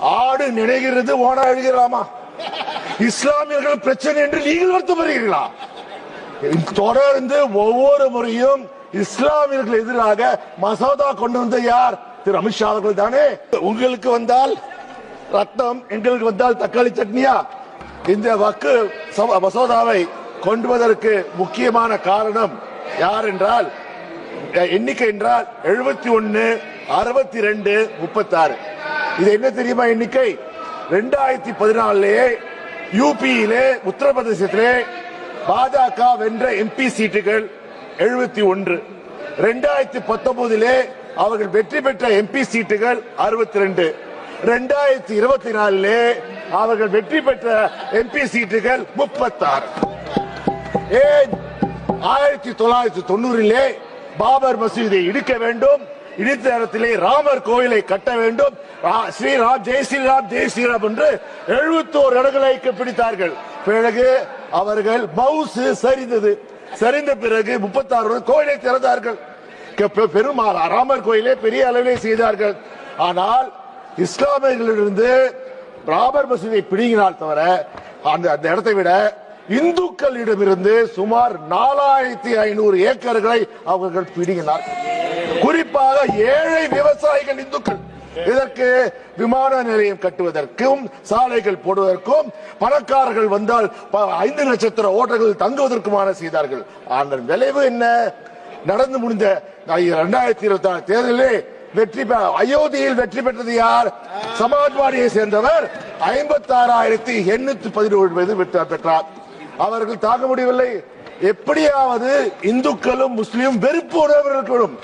ஆடு நினைகிறது ஓனா எழுகிறாமா இஸ்லாமியர்கள் பிரச்சனை என்று நீங்கள் வருத்தப்படுகிறீர்களா? தொடர்ந்து ஒவ்வொரு முறையும் இஸ்லாமியர்கள் எதிராக மசோதா கொண்டு வந்த யார்? திரு அமித்ஷா அவர்கள் தானே. உங்களுக்கு வந்தால் ரத்தம் எங்களுக்கு வந்தால் தக்காளி சட்னியா? இந்த வக்கு மசோதாவை கொண்டுவதற்கு முக்கியமான காரணம் யார் என்றால் எண்ணிக்கை என்றால் எழுபத்தி ஒன்னு அறுபத்தி ரெண்டு முப்பத்தாறு. இது என்ன தெரியுமா எண்ணிக்கை ரெண்டாயிரத்தி பதினாலே யூபியிலே உத்தரப்பிரதேசத்திலே பாஜக வென்ற எம்பி சீட்டுகள் எழுபத்தி ஒன்று. ரெண்டாயிரத்தி பத்தொன்பதிலே அவர்கள் வெற்றி பெற்ற எம்பி சீட்டுகள் அறுபத்தி ரெண்டு. ரெண்டாயிரத்தி இருபத்தி நாலிலே அவர்கள் வெற்றி பெற்ற எம்பி சீட்டுகள் முப்பத்தாறு. ஏன்? ஆயிரத்தி தொள்ளாயிரத்தி தொண்ணூறிலே பாபர் மசூதியை இடிக்க வேண்டும். இடித்த நேரத்திலே ராமர் கோயிலை கட்ட வேண்டும். ரா- ஸ்ரீராம் ஜெய் ஸ்ரீராம் ஜெய் ஸ்ரீராம் என்று எழுபத்தோரு இடங்களை பிடித்தார்கள். பிறகு அவர்கள் மவுசு சரிந்தது. சரிந்த பிறகு முப்பத்தாறு கோயிலை திறந்தார்கள். கெ- பெருமாள் ராமர் கோயிலே பெரிய அளவிலே செய்தார்கள். ஆனால் இஸ்லாமியர்களிலிருந்து ராமர் மசூதியை பிடுங்கினால் தவிர அந்த அந்த இடத்தை விட இந்துக்களிடமிருந்து சுமார் நாலாயிரத்தி ஐநூறு ஏக்கர்களை அவர்கள் பிடிங்கினார்கள். குறிப்பாக ஏழை விவசாயிகள் இந்துக்கள். இதற்கு விமான நிலையம் கட்டுவதற்கும் சாலைகள் போடுவதற்கும் பணக்காரர்கள் வந்தால் ஐந்து நட்சத்திர ஓட்டர்கள் தங்குவதற்குமான செய்தார்கள். ஆனால் விளைவு என்ன? நடந்து முடிந்த இரண்டாயிரத்தி இருபத்தி ஆறு தேர்தலிலே வெற்றி அயோத்தியில் வெற்றி பெற்றது யார்? சமாஜ்வாடியை சேர்ந்தவர் ஐம்பத்தி ஆறாயிரத்தி எண்ணூத்தி பதினோரு பேர் வெற்றி பெற்றார். அவர்கள் தாங்க முடியவில்லை. எப்படியாவது இந்துக்களும் முஸ்லிம் வெறுப்பு உணர்வு இருக்கணும்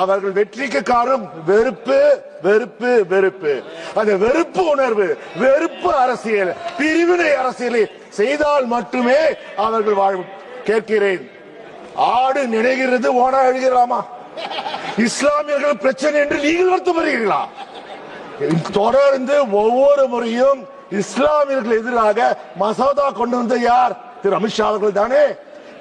அவர்கள் வெற்றிக்கு காரணம் வெறுப்பு வெறுப்பு வெறுப்பு. அந்த வெறுப்பு உணர்வு வெறுப்பு அரசியல் பிரிவினை அரசியலை செய்தால் மட்டுமே அவர்கள் வாழும் கேட்கிறேன். ஆடு நினைகிறது ஓனா எழுகிறாமா இஸ்லாமியர்கள் பிரச்சனை என்று நீங்கள் வருத்தப்படுகிறீர்களா தொடர்ந்து ஒவ்வொரு முறையும் இஸ்லாமியர்கள் எதிராக மசோதா கொண்டு வந்த யார்? திரு அமித்ஷா அவர்கள் தானே?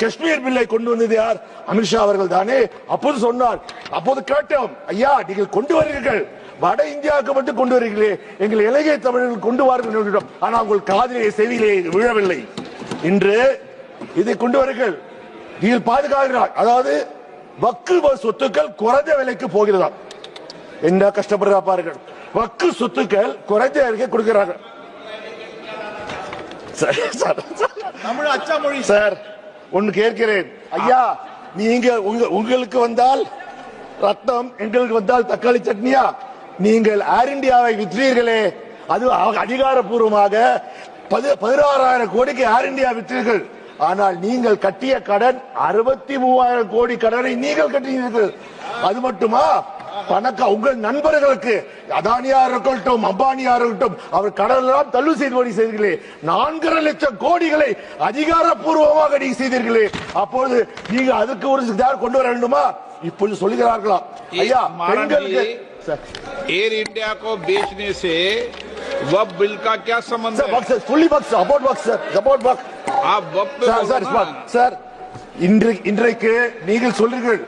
காஷ்மீர் பில்லை கொண்டு வந்தது யார்? அமித்ஷா அவர்கள் தானே அப்போது சொன்னார். அப்போது கேட்டோம் ஐயா நீங்கள் கொண்டு வருகிறீர்கள். வட இந்தியாவுக்கு மட்டும் கொண்டு வருகிறீர்களே. எங்கள் இலங்கை தமிழர்கள் கொண்டு என்றோம். ஆனால் உங்கள் காதிலே செவியிலே விழவில்லை. இன்று இதை கொண்டு வருங்கள். நீங்கள் பாதுகாக்கிறார். அதாவது வக்கு சொத்துக்கள் குறைஞ்ச விலைக்கு போகிறதா என்ன கஷ்டப்படுறா பாருங்கள். வக்கு சொத்துக்கள் குறைஞ்ச விலைக்கு கொடுக்கிறார்கள். Sir, sir, sir. தமிழ் அச்சா மொழி சார் ஒன்று கேட்கிறேன். ஐயா நீங்க உங்களுக்கு வந்தால் ரத்தம் எங்களுக்கு வந்தால் தக்காளி சட்னியா? நீங்கள் ஏர் இந்தியாவை விற்றீர்களே. அது அதிகாரப்பூர்வமாக பதி- பதினாறாயிரம் கோடிக்கு ஏர் இந்தியா விற்றீர்கள். ஆனால் நீங்கள் கட்டிய கடன் அறுபத்தி மூவாயிரம் கோடி கடனை நீங்கள் கட்டினீர்கள். அது மட்டுமா? பணக்க உங்கள் நண்பர்களுக்கு அதானியா இருக்கட்டும் அம்பானியா இருக்கட்டும் அவர் கடன் எல்லாம் தள்ளு செய்து செய்தீர்களே நான்கரை லட்சம் கோடிகளை அதிகாரப்பூர்வமாக நீங்க செய்தீர்களே அப்பொழுது நீங்க அதுக்கு ஒரு சித்தார் கொண்டு வர வேண்டுமா இப்பொழுது சொல்லுகிறார்களா ஐயா महाराज பெண்களுக்கு जी, சார் एयर इंडिया को बेचने से वह बिल का क्या संबंध சார் है வக் சார் ஃபுல்லி வக் சார் அபவுட் வக் சார் அபவுட் வக் आप वक्त पे சார் बोलो சார் ना। சார், சார் இன்று இன்றைக்கு நீங்கள் சொல்றீர்கள்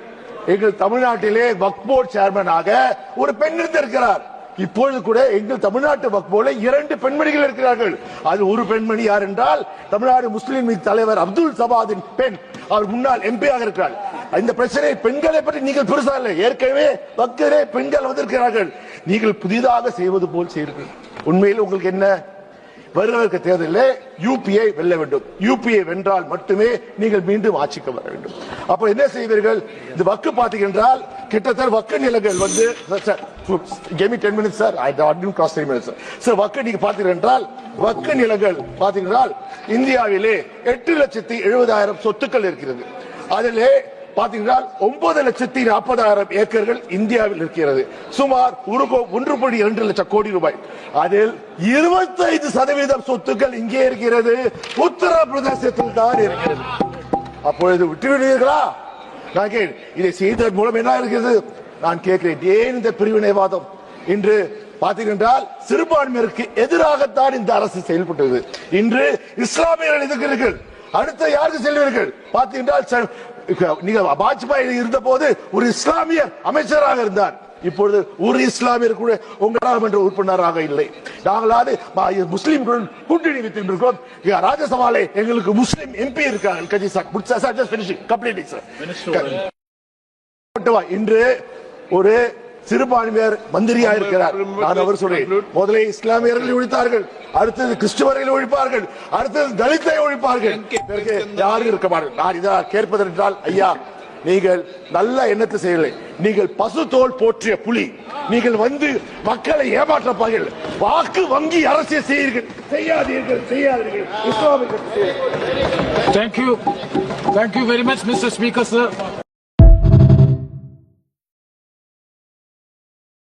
எங்கள் தமிழ்நாட்டிலே வக்போர்ட் சேர்மனாக ஒரு பெண் இருந்திருக்கிறார். இப்பொழுது கூட எங்கள் தமிழ்நாட்டு வக்போல இரண்டு பெண்மணிகள் இருக்கிறார்கள். அது ஒரு பெண்மணி யார் என்றால் தமிழ்நாடு முஸ்லிம் லீக் தலைவர் அப்துல் சபாதின் பெண். அவர் முன்னாள் எம்பியாக இருக்கிறார். இந்த பிரச்சனை பெண்களை பற்றி நீங்கள் பெருசா இல்லை. ஏற்கனவே வக்கரே பெண்கள் வந்திருக்கிறார்கள். நீங்கள் புதிதாக செய்வது போல் செய்யுங்கள். உண்மையில் உங்களுக்கு என்ன வருவதற்கு தேர்தலில் யூபிஐ வெல்ல வேண்டும். யூபிஐ வென்றால் மட்டுமே நீங்கள் மீண்டும் ஆட்சிக்கு வர வேண்டும். அப்ப என்ன செய்வீர்கள்? இந்த வக்கு பார்த்தீங்கன்றால் கிட்டத்தட்ட வக்கு நிலங்கள் வந்து கெமி ten minutes sir I don't cross three minutes sir வக்கு நீங்க பார்த்தீர்கள் என்றால் வக்கு நிலங்கள் பார்த்தீங்கன்றால் இந்தியாவிலே எட்டு லட்சத்தி எழுபதாயிரம் சொத்துக்கள் இருக்கிறது. அதிலே பாத்தீங்கன்னா ஒன்பது லட்சத்தி நாற்பதாயிரம் ஏக்கர்கள் இந்தியாவில் இருக்கிறது. சுமார் ஒரு கோ- ஒன்று புள்ளி இரண்டு லட்சம் கோடி ரூபாய். அதில் இருபத்தைந்து சதவீதம் சொத்துக்கள் இங்கே இருக்கிறது. உத்தரப்பிரதேசத்தில் தான் இருக்கிறது. அப்பொழுது விட்டுவிடுவீர்களா? நான் கேள் இதை செய்ததன் மூலம் என்ன இருக்கிறது நான் கேட்கிறேன். ஏன் இந்த பிரிவினைவாதம்? இன்று பார்த்தீர்கள் சிறுபான்மையருக்கு எதிராகத்தான் இந்த அரசு செயல்பட்டது. இன்று இஸ்லாமியர்கள் எதிர்க்கிறீர்கள். அடுத்த யாருக்கு செல்வீர்கள்? பார்த்தீர்கள் ச- நீங்க வாஜ்பாய் இருந்த போது ஒரு இஸ்லாமியர் அமைச்சராக இருந்தார். இப்பொழுது ஒரு இஸ்லாமியர் கூட உங்கள் நாடாளுமன்ற உறுப்பினராக இல்லை. நாங்களாவது முஸ்லிம்களுடன் கூட்டணி இங்க ராஜ்யசபாலே எங்களுக்கு முஸ்லிம் எம்பி இருக்காங்க? இன்று ஒரு சிறுபான்மையர் மந்திரியா இருக்கிறார். நான் அவர் சொல்றேன் முதலே இஸ்லாமியர்கள் ஒழித்தார்கள் அடுத்தது கிறிஸ்துவர்களை ஒழிப்பார்கள் அடுத்தது தலித்தை ஒழிப்பார்கள். யாரும் இருக்க மாட்டார்கள். நான் இதை கேட்பதென்றால் ஐயா நீங்கள் நல்ல எண்ணத்தை செய்யலை நீங்கள் பசு தோல் போற்றிய புலி. நீங்கள் வந்து மக்களை ஏமாற்றப்பார்கள். வாக்கு வங்கி அரசியல் செய்யுங்கள் செய்யாதீர்கள் செய்யாதீர்கள். இஸ்லாமிய Thank you. Thank you very much, Mr. Speaker, sir.